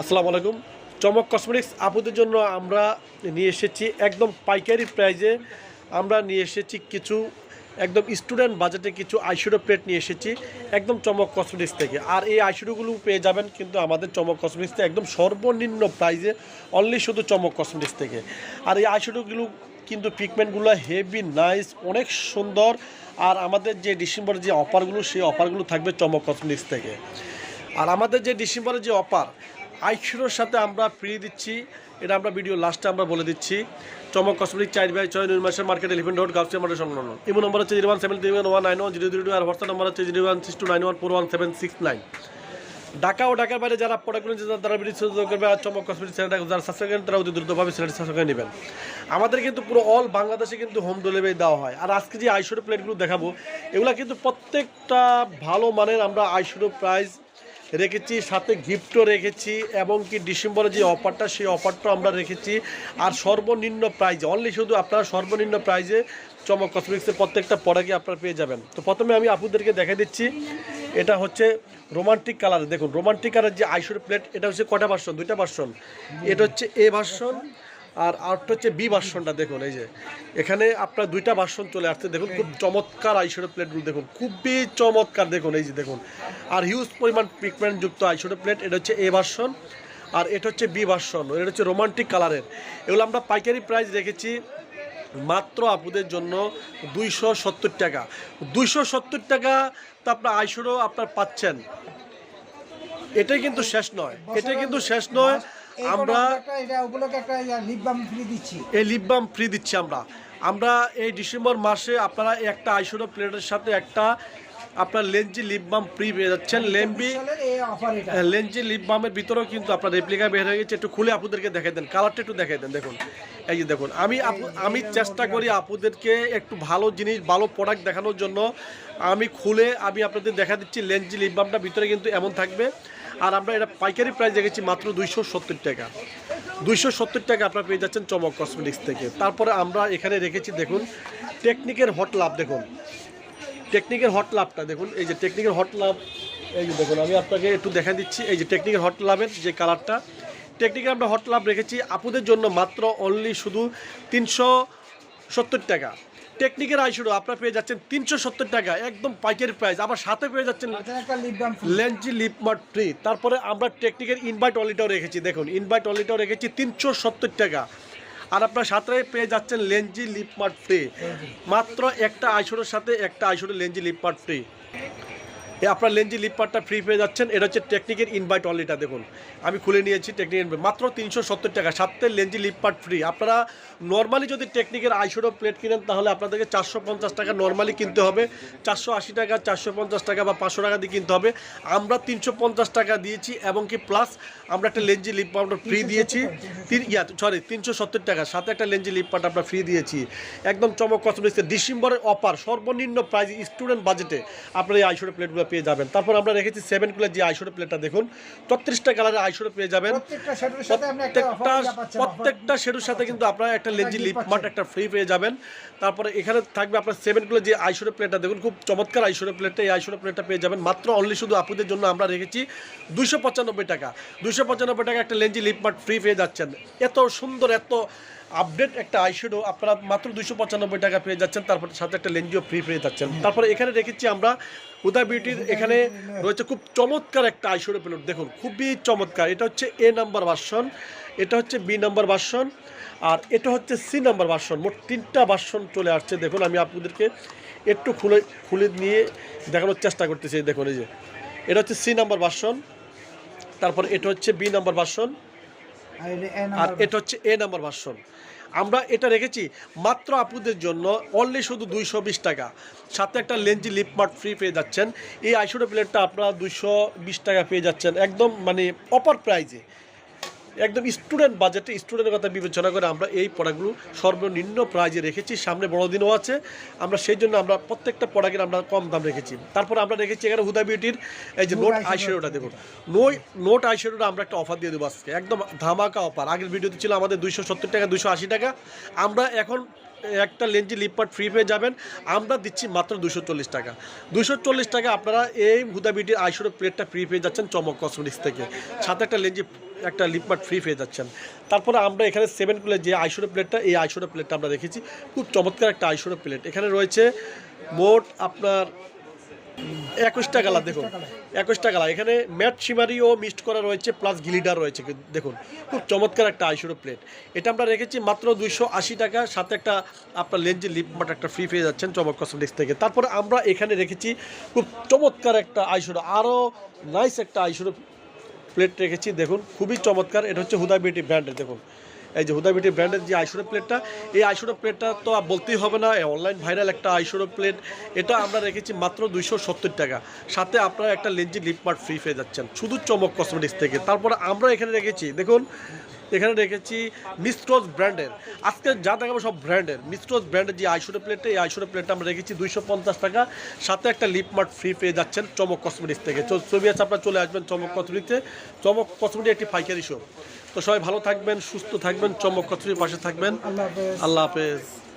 আসসালামু আলাইকুম। চমক কসমেটিক্স আপুদের জন্য আমরা নিয়ে এসেছি একদম পাইকারি প্রাইজে। আমরা নিয়ে এসেছি কিছু একদম স্টুডেন্ট বাজেটে কিছু আইশ্যাডো প্লেট নিয়ে এসেছি একদম চমক কসমেটিক্স থেকে। আর এই আইশ্যাডোগুলো পেয়ে যাবেন কিন্তু আমাদের চমক কসমেটিক্স থেকে একদম সর্বনিম্ন প্রাইজে অনলি শুধু চমক কসমেটিক্স থেকে। আর এই আইশ্যাডোগুলো কিন্তু পিগমেন্টগুলো হেভি নাইস অনেক সুন্দর। আর আমাদের যে ডিসেম্বরের যে অফারগুলো সেই অফারগুলো থাকবে চমক কসমেটিক্স থেকে। আর আমাদের যে ডিসেম্বরের যে অফার আইশোর সাথে আমরা ফ্রি দিচ্ছি। এটা আমরা ভিডিও লাস্টে আমরা বলে দিচ্ছি। চমক কসমেটিক চার বাই ছয় নির্মাসের market Elephant Road Gausia market সংলগ্ন। ইমো নম্বর হচ্ছে zero one seven three one nine one zero zero two আর হোয়াটসঅ্যাপ নম্বর হচ্ছে zero one six two nine one four one seven six nine. Dhaka ও ঢাকার বাইরে যারা প্রোডাক্টগুলো তারা video সুযোগ করবে আর চমক কসমেটিক চ্যানেলটা যারা সাবস্ক্রাইব করেন তারা অতি দ্রুতভাবে চ্যানেলটি সাবস্ক্রাইব করে নেবেন। আমাদের কিন্তু পুরো অল বাংলাদেশে কিন্তু হোম ডেলিভারি দেওয়া হয়। আর আজকে যে আইশোডো প্লেটগুলো দেখাবো, এগুলো কিন্তু প্রত্যেকটা ভালো মানের আমরা আইশোডো প্রাইস রেখেছি, সাথে গিফটও রেখেছি, এবং কি ডিসেম্বরে যে অফারটা সেই অফারটা আমরা রেখেছি। আর সর্বনিম্ন প্রাইজে অনলি শুধু আপনারা সর্বনিম্ন প্রাইজে চমক কসমেটিক্সের প্রত্যেকটা প্রোডাক্টই আপনারা পেয়ে যাবেন। তো প্রথমে আমি আপুদেরকে দেখা দিচ্ছি, এটা হচ্ছে রোমান্টিক কালার দেখুন রোমান্টিক কালার যে আইশোর প্লেট এটা হচ্ছে কটা ভার্সন দুইটা ভার্সন এটা হচ্ছে এ ভার্সন আর আরেকটা হচ্ছে বি ভার্সনটা দেখুন, এই যে। এখানে আপনার দুইটা ভার্সন চলে আসছে, দেখুন খুব চমৎকার আইশোডো প্লেটগুলো দেখুন, খুবই চমৎকার দেখুন, এই যে দেখুন। আর হিউজ পরিমাণ পিগমেন্ট যুক্ত আইশোডো প্লেট এটা হচ্ছে এ ভার্সন আর এটা হচ্ছে বি ভার্সন এটা হচ্ছে রোমান্টিক কালারের এগুলো আমরা পাইকারি প্রাইস রেখেছি মাত্র আপুদের জন্য দুইশো সত্তর টাকা। দুইশো সত্তর টাকা তো আপনার আইশোডো আপনার পাচ্ছেন। এটাই কিন্তু শেষ নয়, এটাই কিন্তু শেষ নয়। আমরা এটা উপলক্ষে একটা লিপ বাম ফ্রি দিচ্ছি। এই লিপ বাম ফ্রি দিচ্ছি আমরা। আমরা এই ডিসেম্বর মাসে আপনারা একটা আইসোডো প্লেটের সাথে একটা আপনার লেঞ্জি লিপ বাম ফ্রি পেয়ে যাচ্ছেন। লেম্বি লেঞ্জি লিপ বামের ভিতরেও কিন্তু আপনার রেপ্লিকা বের হয়ে গেছে। একটু খুলে আপুদেরকে দেখে দেন কালারটা একটু দেখে দেন দেখুন। এই যে দেখুন আমি আমি চেষ্টা করি আপুদেরকে একটু ভালো জিনিস ভালো প্রোডাক্ট দেখানোর জন্য। আমি খুলে আমি আপনাদের দেখা দিচ্ছি লেঞ্জি লিপ বামটা ভিতরে কিন্তু এমন থাকবে। আর আমরা এটা পাইকারি প্রাইস রেখেছি মাত্র দুইশো সত্তর টাকা। দুইশো সত্তর টাকা আপনারা পেয়ে যাচ্ছেন চমক কসমেটিক্স থেকে। তারপরে আমরা এখানে রেখেছি, দেখুন টেকনিকের হট লাভ দেখুন। টেকনিকের হট লাভটা দেখুন, এই যে টেকনিকের হট লাভ এই যে দেখুন, আমি আপনাকে একটু দেখা দিচ্ছি, এই যে টেকনিকের হট লাভের যে কালারটা টেকনিকের আমরা হট লাভ রেখেছি, আপুদের জন্য মাত্র অনলি শুধু তিনশো সত্তর টাকা। টেকনিকের আইশুডো আপনার পেয়ে যাচ্ছেন তিনশো সত্তর টাকা একদম পাইকারি প্রাইস আমার সাথে পেয়ে যাচ্ছেন লেঞ্জি লিপ মার্ট ফ্রি তারপরে আমরা টেকনিকের ইনভাইট অলিটাও রেখেছি দেখুন ইনভাইট অলিটাও রেখেছি তিনশো সত্তর টাকা। আর আপনার সাথে পেয়ে যাচ্ছেন লেঞ্জি লিপ মার্ট ফ্রি মাত্র একটা আইশোরের সাথে একটা আইশোরের লেঞ্জি লিপমার্ট ফ্রি আপনার লেঞ্জি লিপ পার্টটা ফ্রি পেয়ে যাচ্ছেন। এটা হচ্ছে টেকনিকের ইনভাইট অনলিটা দেখুন। আমি খুলে নিয়েছি টেকনিক মাত্র তিনশো সত্তর টাকা সাথে লেঞ্জি লিপ পার্ট ফ্রি আপনারা নর্মালি যদি টেকনিকের আইশোডো প্লেট কিনেন তাহলে আপনাদেরকে চারশো পঞ্চাশ টাকা নর্মালি কিনতে হবে। চারশো আশি টাকা চারশো পঞ্চাশ টাকা বা পাঁচশো টাকা দিয়ে কিনতে হবে। আমরা তিনশো পঞ্চাশ টাকা দিয়েছি এবং কি প্লাস আমরা একটা লেঞ্জি লিপ পাউডার ফ্রি দিয়েছি। তিন ইয়া সরি তিনশো সত্তর টাকা। সাথে একটা লেঞ্জি লিপ পাউডার আমরা ফ্রি দিয়েছি। একদম চমক কসমেটিক্সের ডিসেম্বরের অফার সর্বনিম্ন প্রাইস স্টুডেন্ট বাজেটে আপনারা এই আইশোডো প্লেটগুলো পেয়ে যাবেন। তারপর আমরা রেখেছি সেভেন কুলার যে আইশোডো প্লেটটা দেখুন। চত্রিশটা কালারের আইশোডো পেয়ে যাবেন। প্রত্যেকটা প্রত্যেকটা শেডুর সাথে কিন্তু আপনারা একটা লেঞ্জি gift লিপ পাচ্ছেন। মার্ট একটা ফ্রি পেয়ে যাবেন। তারপরে এখানে থাকবে আপনার সেভেনগুলো যে আইশোরে প্লেটটা দেখুন খুব চমৎকার আইশোরে প্লেটটা এই আইশোরে প্লেটটা পেয়ে যাবেন। মাত্র অনলি শুধু আপুদের জন্য আমরা রেখেছি দুশো পঁচানব্বই টাকা। দুশো পঁচানব্বই টাকা একটা লেঞ্জি লিপ মার্ট ফ্রি পেয়ে যাচ্ছেন। এত সুন্দর এত আপডেট একটা আইশ্যাডো আপনারা মাত্র দুশো পঁচানব্বই টাকা পেয়ে যাচ্ছেন, তারপর সাথে একটা লেঞ্জিও ফ্রি পেয়ে যাচ্ছেন। তারপরে এখানে রেখেছি আমরা উদয় বিউটির এখানে রয়েছে খুব চমৎকার একটা আইশ্যাডো প্লেট দেখুন, খুবই চমৎকার। এটা হচ্ছে এ নাম্বার ভার্সন এটা হচ্ছে বি নাম্বার ভার্সন আর এটা হচ্ছে সি নাম্বার ভার্সন মোট তিনটা ভার্সন চলে আসছে। দেখুন, আমি আপনাদেরকে একটু খুলে খুলে নিয়ে দেখানোর চেষ্টা করতেছি। দেখুন, এই যে, এটা হচ্ছে সি নাম্বার ভার্সন তারপর এটা হচ্ছে বি নাম্বার ভার্সন আর এটা হচ্ছে এ নাম্বার ভার্সন আমরা এটা রেখেছি মাত্র আপুদের জন্য অনলি শুধু দুইশো বিশ টাকা। সাথে একটা লেঞ্জি লিপমার্ট ফ্রি পেয়ে যাচ্ছেন। এই আইশোডো প্লেটটা আপনারা দুইশো বিশ টাকা পেয়ে যাচ্ছেন, একদম মানে অপার প্রাইজে একদম স্টুডেন্ট বাজেটে স্টুডেন্টের কথা বিবেচনা করে আমরা এই প্রোডাক্টগুলো সর্বনিম্ন প্রাইজে রেখেছি। সামনে বড়দিনও আছে। আমরা সেই জন্য আমরা প্রত্যেকটা প্রোডাক্টের আমরা কম দাম রেখেছি। তারপর আমরা রেখেছি এখানে হুদা বিউটির এই যে নোট আইশ্যাডোটা দেখুন। নোই নোট আইশ্যাডোটা আমরা একটা অফার দিয়ে দেবো আজকে। একদম ধামাকা অফার আগের ভিডিওতে ছিল আমাদের দুইশো সত্তর টাকা দুশো আশি টাকা। আমরা এখন একটা লেঞ্জি লিপপাট ফ্রি পেয়ে যাবেন। আমরা দিচ্ছি মাত্র দুশো চল্লিশ টাকা। দুশো চল্লিশ টাকা আপনারা এই হুদা বিউটির আইশোরো প্লেটটা ফ্রি পেয়ে যাচ্ছেন চমক কসমেটিক্স থেকে। সাথে একটা লেঞ্জি একটা লিপমার্ট ফ্রি পেয়ে যাচ্ছেন। তারপরে আমরা এখানে সেভেন কুলের যে আইশোরো প্লেটটা, এই আইশোরো প্লেটটা আমরা দেখেছি। খুব চমৎকার একটা আইশোরো প্লেট। এখানে রয়েছে মোট আপনার একুশটা কালার, দেখুন। একুশটা কালার। এখানে ম্যাট শিমারি ও মিক্সড করা রয়েছে প্লাস গিলিডার রয়েছে দেখুন, খুব চমৎকার একটা আইশোরো প্লেট এটা আমরা রেখেছি মাত্র দুইশো আশি টাকা, সাথে একটা আপনার লেঞ্জের লিপ মাট একটা ফ্রি পেয়ে যাচ্ছেন চমক কসমেটিক্স থেকে। তারপরে আমরা এখানে রেখেছি খুব চমৎকার একটা আইশোরো আরও নাইস একটা আইশোরো প্লেট রেখেছি, দেখুন, খুবই চমৎকার। এটা হচ্ছে হুদা বিউটি ব্র্যান্ডের, দেখুন। এই যে হুদা বিউটি ব্র্যান্ডের যে আইশোরো প্লেটটা এই আইশোরো প্লেটটা তো আর বলতেই হবে না অনলাইন ভাইরাল একটা আইশোরো প্লেট এটা আমরা রেখেছি মাত্র দুইশো সত্তর টাকা। সাথে আপনারা একটা লেঞ্জি লিপমার্ট ফ্রি পেয়ে যাচ্ছেন, শুধু চমক কসমেটিক্স থেকে। তারপর আমরা এখানে রেখেছি, দেখুন এখানে রেখেছি মিস্ট্রোজ ব্র্যান্ডের। আজকে যা দেখাবো সব ব্র্যান্ডের। মিস্ট্রোজ ব্র্যান্ডের যে আইশোটা প্লেটটা এই আইশোটা প্লেটটা আমরা রেখেছি দুইশো পঞ্চাশ টাকা। সাথে একটা লিপমার্ট ফ্রি পেয়ে যাচ্ছেন চমক কসমেটিক্স থেকে। ছবি আছে আপনার চলে আসবেন চমক কসমেটিক্সে চমক কসমেটিক একটি পাইকারি শো তো সবাই ভালো থাকবেন সুস্থ থাকবেন চমক কসমেটির পাশে থাকবেন। আল্লাহ হাফেজ।